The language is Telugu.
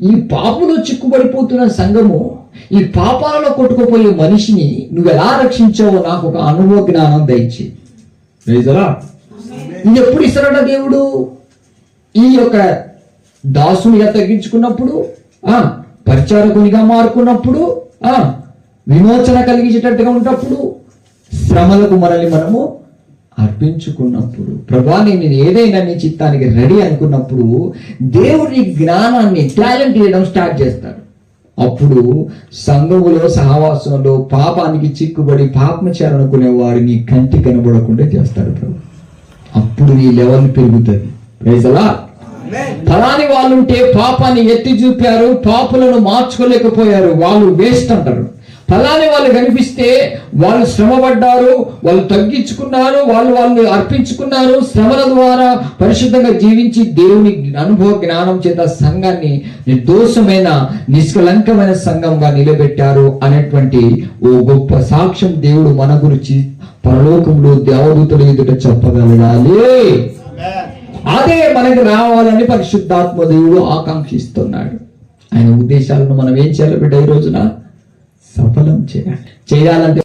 ఈ పాపంలో చిక్కుబడిపోతున్న సంఘము ఈ పాపాలలో కొట్టుకుపోయే మనిషిని నువ్వు ఎలా రక్షించావో నాకు ఒక అనుభవ జ్ఞానం దయచి ఇది ఎప్పుడు ఇస్తాడట దేవుడు? ఈ యొక్క దాసునిగా తగ్గించుకున్నప్పుడు ఆ పరిచారకునిగా మారుకున్నప్పుడు ఆ విమోచన కలిగించేటట్టుగా ఉన్నప్పుడు శ్రమలకు మనల్ని మనము అర్పించుకున్నప్పుడు ప్రభా నేను ఏదైనా నీ చిత్తానికి రెడీ అనుకున్నప్పుడు దేవుడి జ్ఞానాన్ని టాలెంట్ ఇవ్వడం స్టార్ట్ చేస్తాడు. అప్పుడు సంఘములో సహవాసంలో పాపానికి చిక్కుబడి పాపం చేయాలనుకునే వారిని కంటి కనబడకుండా చేస్తాడు ప్రభు. అప్పుడు నీ లెవెల్ పెరుగుతుంది. ప్రైజలా ఫలాని వాళ్ళు ఉంటే పాపాన్ని ఎత్తి చూపారు పాపులను మార్చుకోలేకపోయారు వాళ్ళు వేస్ట్ అంటారు. ఫలాని వాళ్ళు కనిపిస్తే వాళ్ళు శ్రమపడ్డారు వాళ్ళు తగ్గించుకున్నారు వాళ్ళు వాళ్ళు అర్పించుకున్నారు. శ్రమల ద్వారా పరిశుద్ధంగా జీవించి దేవుని అనుభవ జ్ఞానం చేత సంఘాన్ని నిర్దోషమైన నిష్కలంకమైన సంఘంగా నిలబెట్టారు అనేటువంటి ఓ గొప్ప సాక్ష్యం దేవుడు మన గురించి పరలోకంలో దేవదూతుల ఎదుట చెప్పగలగాలి. అదే మనకి రావాలని పరిశుద్ధాత్మ దేవుడు ఆకాంక్షిస్తున్నాడు. ఆయన ఉద్దేశాలను మనం ఏం చేయాలి బిడ్డ ఈ రోజున? సఫలం చేయాలి చేయాలంటే